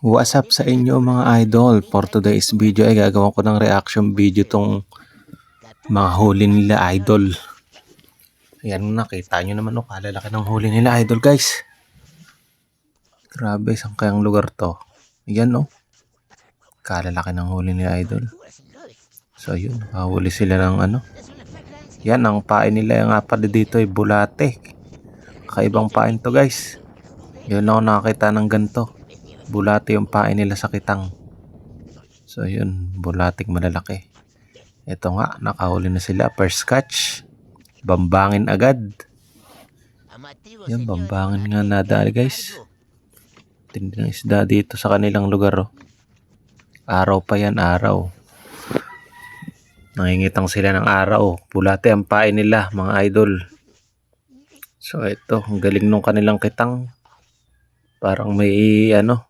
What's up sa inyo mga idol? For today's video ay gagawin ko ng reaction video tong mga huli nila idol. Ayan nakita nyo naman o kalalaki ng huli nila idol guys. Grabe, saan kayang lugar to? Ayan o. Kalalaki ng huli nila idol. So yun, huli sila ng ano. Yan, ang pain nila yung pala dito ay bulate. Kakaibang pain to guys. Yun ako nakakita ng ganito. Bulate yung pain nila sa kitang. So yun, bulating malalaki. Ito nga, nakahuli na sila. First catch. Bambangin agad. Yan, bambangin nga nadali guys. Tindi ng isda dito sa kanilang lugar. Oh. Araw pa yan, araw. Nangingitang sila ng araw. Bulate ang pain nila, mga idol. So ito, ang galing nung kanilang kitang. Parang may ano,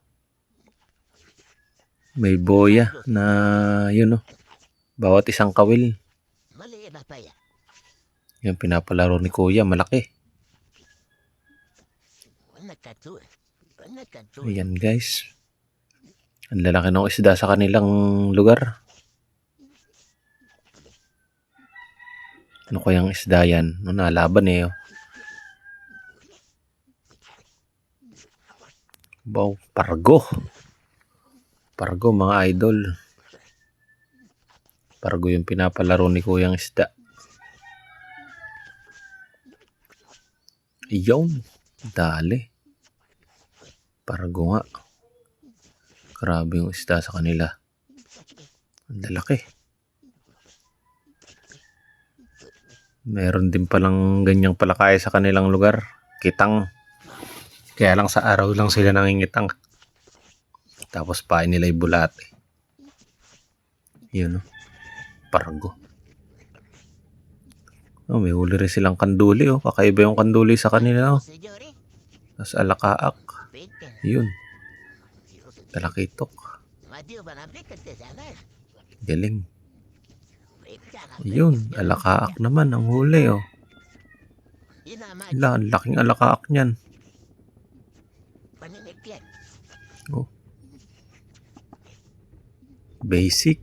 may boya na yun oh. Bawat isang kawil. Yan pinapalaro ni kuya, malaki. Ayan guys. Ang lalaki ng isda sa kanilang lugar. Ano kayang isda yan? No, nalaban eh. Oh. Wow, pargo. Pargo mga idol. Pargo yung pinapalaro ni kuyang isda. Iyon. Dali. Pargo nga. Grabe yung isda sa kanila. Ang lalaki. Meron din palang ganyang palakay sa kanilang lugar. Kitang. Kaya lang sa araw lang sila nangingitang. Tapos pain nila yung bulate. Yun o. Pargo. Oh, may huli rin silang kanduli oh. Kakaiba yung kanduli sa kanila oh. Tapos alakaak. Yun. Talakitok. Galing. Yun. Alakaak naman ang huli oh. Ila, laking alakaak niyan. Oh. Basic.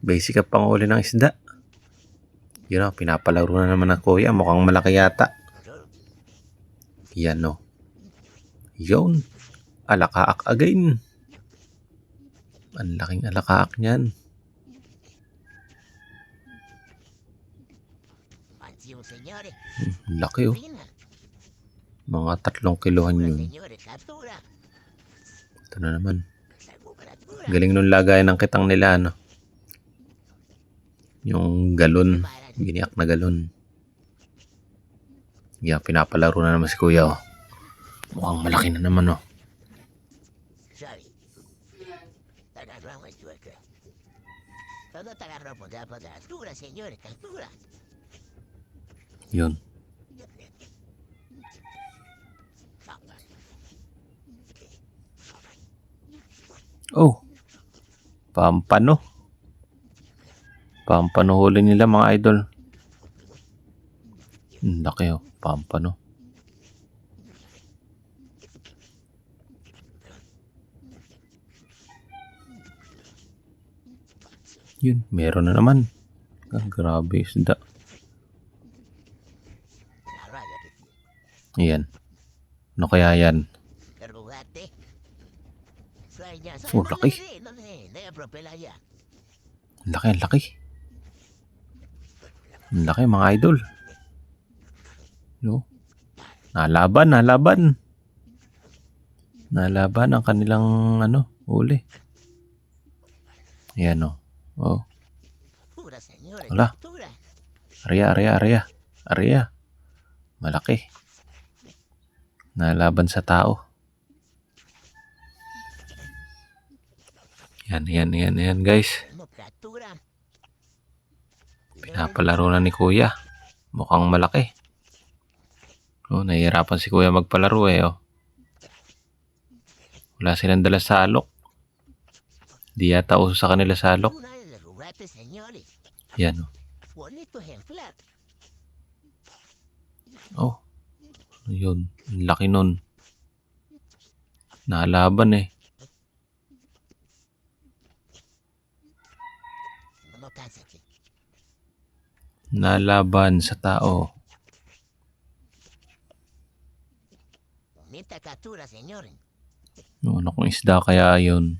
Basic ang panghuli ng isda. Yun o, pinapalaro na naman ng kuya. Mukhang malaki yata. Yan o. Yun. Alakaak again. Ang laking alakaak niyan. Hmm, laki oh. Mga tatlong kilohan yun. Ito na naman. Galing nung lagay ng kitang nila, ano? Yung galon. Biniyak na galon. Yeah, pinapalaro na naman si kuya, oh. Mukhang malaki na naman, oh. Yun. Oh. Pampano. Pampano huli nila mga idol. Ang laki oh. Pampano. Yun, meron na naman. Ah, grabe isda. Ayan. Ano kaya yan? Oh, laki. Ang laki, ang laki. Ang laki mga idol. No? Nalaban, nalaban. Nalaban ang kanilang ano, uli. Ayan o. Oh. Wala. Aria, aria, aria. Aria. Malaki. Nalaban sa tao. Yan, yan, yan, yan guys. Pinapalaro na ni kuya. Mukhang malaki. Oh, nahihirapan si kuya magpalaro eh. Oh. Wala silang dala salok. Di yata uso sa kanila salok. Yan. Oh. Oh. Yun. Laki nun. Nalaban eh. Nalaban sa tao. Señor. Ano kung isda kaya yun?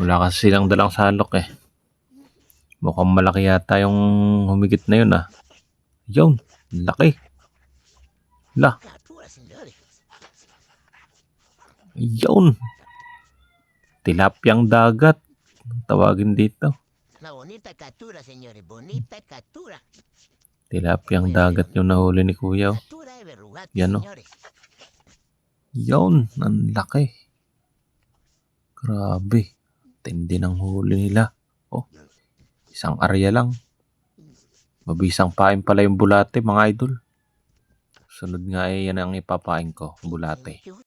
Wala kasi silang dalang salok eh. Mukhang malaki yata yung humigit na yun ah. Yun, laki. La, yun. Tilapyang dagat. Tawagin dito. Tilapyang dagat yung nahuli ni Kuya. oh. Yan, no? señores. Yun, ang laki. Grabe. Tindi ng huli nila. Oh, isang area lang. Mabisang pain pala yung bulate, mga idol. Sunod nga eh, yan ang ipapain ko, bulate.